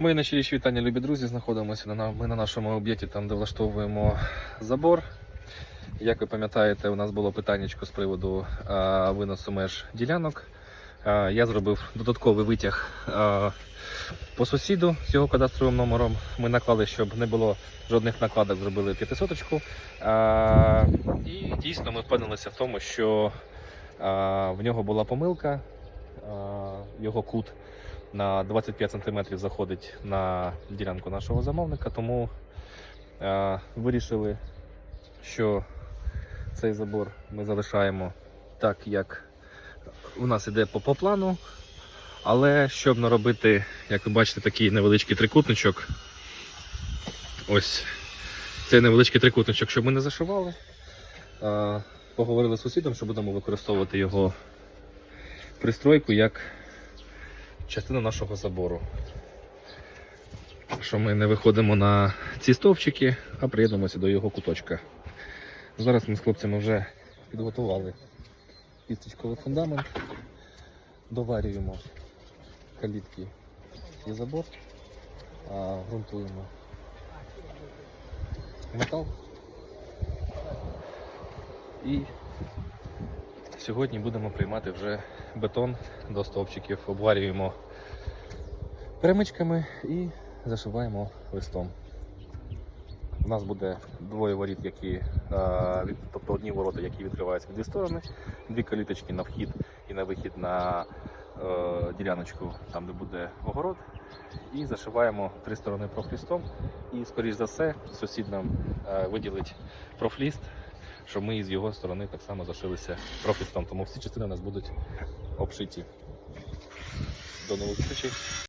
Ми на щиріші вітання, любі друзі. Знаходимося на, ми на нашому об'єкті, там де влаштовуємо забор. Як ви пам'ятаєте, у нас було питання з приводу а, виносу меж ділянок. А, я зробив додатковий витяг а, по сусіду з його кадастровим номером. Ми наклали, щоб не було жодних накладок, зробили п'ятисоточку. І дійсно ми впевнилися в тому, що а, в нього була помилка, а, його кут на 25 см заходить на ділянку нашого замовника, тому е, вирішили, що цей забор ми залишаємо так, як у нас іде по, по плану. Але щоб не робити, як ви бачите, такий невеличкий трикутничок. Ось цей невеличкий трикутничок, щоб ми не зашивали. Е, поговорили з сусідом, що будемо використовувати його пристройку як частину нашого забору. Що ми не виходимо на ці стовпчики, а приєднуємося до його куточка. Зараз ми з хлопцями вже підготували пісточковий фундамент, доварюємо калітки і забор, а, ґрунтуємо метал. І сьогодні будемо приймати вже бетон до стовпчиків, обварюємо перемичками і зашиваємо листом. У нас буде двоє воріт, які, тобто одні ворота, які відкриваються в дві сторони, дві каліточки на вхід і на вихід на е, діляночку, там де буде огород. І зашиваємо три сторони профлістом. І, скоріш за все, сусід нам е, виділить профліст, щоб ми з його сторони так само зашилися профістом. Тому всі частини у нас будуть обшиті. До нових зустрічей.